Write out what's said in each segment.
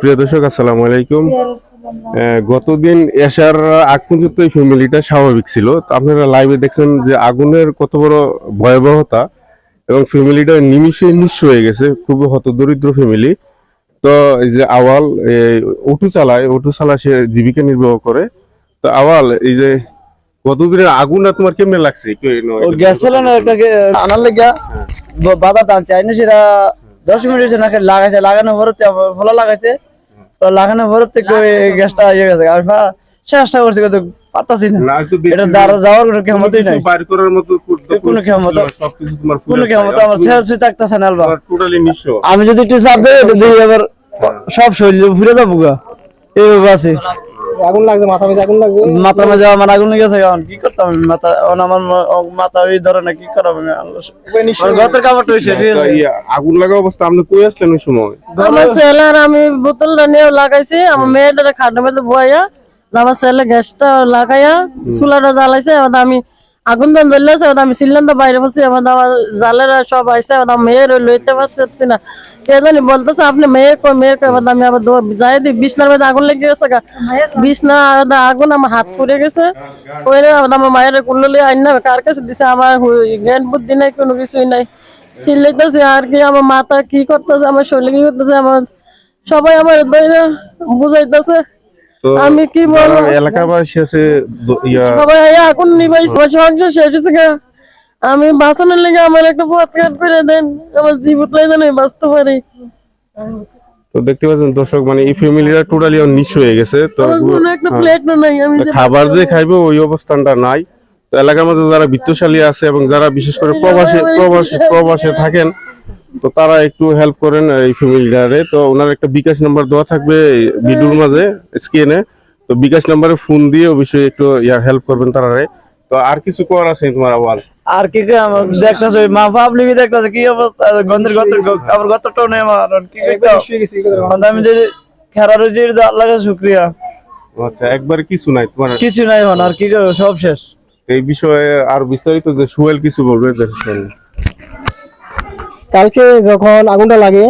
প্রিয় দর্শক আসসালামু আলাইকুম। গতদিন এশার আগ পর্যন্ত এই ফ্যামিলিটা স্বাভাবিক ছিল। তো আপনারা লাইভে দেখছেন যে আগুনের কত বড় ভয়াবহতা এবং ফ্যামিলিটা নিমিশে নিঃস্ব হয়ে গেছে। খুবই হত দরিদ্র ফ্যামিলি। তো এই যে আওয়াল অটো চালায় অটো চালা সে জীবিকা নির্বাহ করে। তো আওয়াল এই যে গতদিনের আগুনটা তোমার কেমনে লাগছে? আনার লেগা বাধা না সেটা দশ মিনিট হয়েছে নাকি লাগাইছে লাগানো ভরতে ভালো লাগাইছে। লাগানো ভরতে গ্যাসটা ইয়ে গেছে। আমি চেষ্টা করছি কিন্তু পারতাছি না। এটা দ্বারা যাওয়ার কোনো ক্ষমতাই নাই। বাইর করার মতো কোনো ক্ষমতা- সবকিছু তোমার কোনো ক্ষমতা আমার ছেড়ে থাকতেছে না আলবা। টোটালি নিঃস্ব। আমি যদি একটু চাপ দেই এটা দিয়ে আবার সব শরীর ঘুরে যাব গা। এইভাবে আছে। আগুন লাগছে মাথা মেঝে আগুন লাগছে। মাথা মাঝে আমার আগুন লেগেছে এখন কি করতাম আমি? মাথা এখন আমার মাথা ওই ধরে না কি করাবো আমি? গতের ইয়া, আগুন লাগা অবস্থা আপনি কই আসলেন ওই সময়? আমার আর আমি বোতলটা নিয়ে লাগাইছি আমার মেয়েটা খাটের মধ্যে বইয়া আমার ছেলে গ্যাসটা লাগাইয়া চুলাটা জ্বালাইছে আমি আগুন দাম ধরলেছে আমি সিলিন্ডার বাইরে বসে এবার আমার জালেরা সব এবার আমার মেয়ের লইতে পারছি না। কে জানি বলতেছে আপনি মেয়ে কই মেয়ে কই এবার আমি আবার যাই দিই। বিছনার মধ্যে আগুন লেগে গেছে গা। বিছনা আগুন আমার হাত পুড়ে গেছে। এবার আমার মায়ের কুল্লি আইন না কার কাছে দিছে আমার জ্ঞান বুদ্ধি নাই কোনো কিছুই নাই। চিল্লাইতেছে আর কি আমার মাথা কি করতেছে আমার শরীর কি করতেছে আমার সবাই আমার বুঝাইতেছে। তো আমি কি বলব? এলাকাবাসী আছে সবাই এখন নিবাই সংসার শেষ হয়েছে আমি বাঁচানোর লেগে আমার একটা পথ কাট করে দেন আমার জীবনটাই যেন বাঁচতে পারি। তো দেখতে পাচ্ছেন দর্শক মানে এই ফ্যামিলিটা টোটালি নিঃস্ব হয়ে গেছে। তো আমি খাবার যে খাইবে ওই অবস্থানটা নাই। তো এলাকার মধ্যে যারা বিত্তশালী আছে এবং যারা বিশেষ করে প্রবাসী প্রবাসী প্রবাসে থাকেন তো তারা একটু হেল্প করেন এই ফ্যামিলিটারে তো ওনার একটা বিকাশ নাম্বার দেওয়া থাকবে ভিডিওর মাঝে স্ক্রিনে তো বিকাশ নাম্বারে ফোন দিয়ে অবশ্যই একটু ইয়া হেল্প করবেন তারারে তো আর কিছু করার আছে তোমার আওয়াজ আর কি কি আমার দেখতেছে মা পাবলিক দেখতেছে কি অবস্থা? গন্ধের গত আমার গতটাও নেই আমার। আর কি কথা আমি যে খেরা রয়েছি আল্লাহ কাছে শুক্রিয়া। আচ্ছা একবার কিছু নাই তোমার? কিছু নাই আর কি সব শেষ। এই বিষয়ে আর বিস্তারিত যে সুয়েল কিছু বলবে দেখেন কালকে যখন আগুনটা লাগে।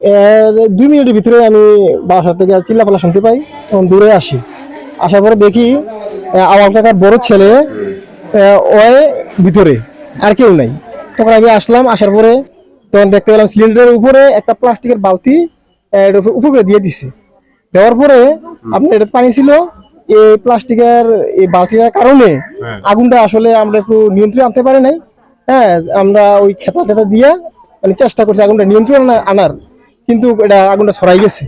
এর দুই মিনিটের ভিতরে আমি বাসা থেকে চিল্লাপালা শুনতে পাই তখন দূরে আসি। আসার পরে দেখি আমার কাকার বড় ছেলে ওই ভিতরে আর কেউ নাই। তখন আমি আসলাম আসার পরে তখন দেখতে পেলাম সিলিন্ডারের উপরে একটা প্লাস্টিকের বালতি উপরে দিয়ে দিছে। দেওয়ার পরে আপনার এটা পানি ছিল এই প্লাস্টিকের এই বালতিটার কারণে হ্যাঁ। আগুনটা আসলে আমরা একটু নিয়ন্ত্রণে আনতে পারি নাই। হ্যাঁ আমরা ওই খেতা টেতা দিয়ে মানে চেষ্টা করছি আগুনটা নিয়ন্ত্রণ আনার। কিন্তু এটা আগুনটা ছড়াই গেছে।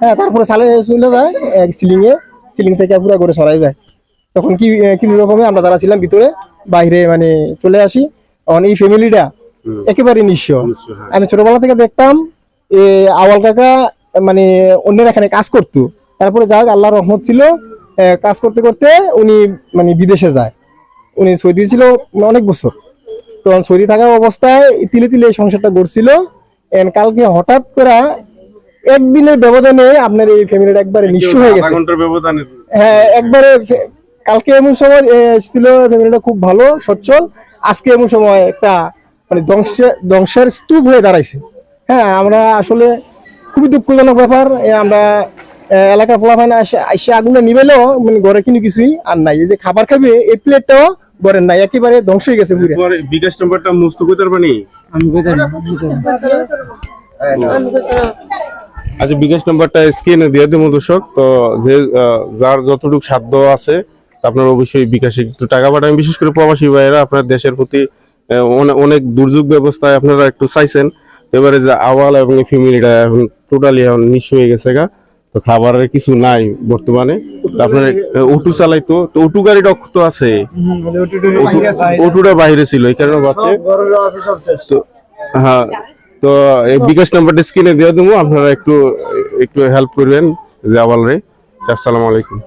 হ্যাঁ তারপরে সালে চলে যায় সিলিং এ সিলিং থেকে পুরো করে ছড়াই যায়। তখন কি কি রকমে আমরা যারা ছিলাম ভিতরে বাইরে মানে চলে আসি তখন এই ফ্যামিলিটা একেবারে নিঃস্ব। হ্যাঁ। আমি ছোটবেলা থেকে দেখতাম এ আওয়াল কাকা মানে অন্যের এখানে কাজ করতো। তারপরে যাক আল্লাহর রহমত ছিল কাজ করতে করতে উনি মানে বিদেশে যায়। উনি সৌদি ছিল অনেক বছর। তখন সৌদি থাকা অবস্থায় তিলে তিলে এই সংসারটা গড়ছিল। এন্ড কালকে হঠাৎ করে একদিনের ব্যবধানে আপনার এই ফ্যামিলিটা একবারে নিঃস্ব হয়ে গেছে। হ্যাঁ একবারে কালকে এমন সময় এ, ছিল ফ্যামিলিটা খুব ভালো সচ্ছল। আজকে এমন সময় একটা মানে ধ্বংসের ধ্বংসের স্তূপ হয়ে দাঁড়াইছে। হ্যাঁ আমরা আসলে খুবই দুঃখজনক ব্যাপার। আমরা এলাকা ফলাফান এসে আগুনটা নিবেলেও মানে ঘরে কিন্তু কিছুই আর নাই। এই যে খাবার খাবে এই প্লেটটাও ঘরের নাই একেবারে ধ্বংস হয়ে গেছে পুরো বিকাশ নাম্বারটা মুস্ত আমি আচ্ছা বিকাশ নাম্বারটা স্ক্রিনে দিয়ে দেবো দর্শক। তো যে যার যতটুকু সাধ্য আছে আপনার অবশ্যই বিকাশে একটু টাকা পাঠাবেন বিশেষ করে প্রবাসী ভাইয়েরা আপনার দেশের প্রতি অনেক দুর্যোগ ব্যবস্থায় আপনারা একটু চাইছেন। এবারে যে আওয়াল এবং ফ্যামিলিটা এখন টোটালি এখন নিঃস্ব হয়ে গেছে গা। তো খাবারের কিছু নাই বর্তমানে। তারপরে আপনার অটো চালাইতো তো অটো গাড়ি রক্ত আছে। উটুটা বাইরে ছিল এই কারণে বাচ্চা। তো হ্যাঁ তো এই বিকাশ নাম্বারটা স্ক্রিনে দিয়ে দেবো আপনারা একটু একটু হেল্প করবেন যে আবার রে। আসসালামু আলাইকুম।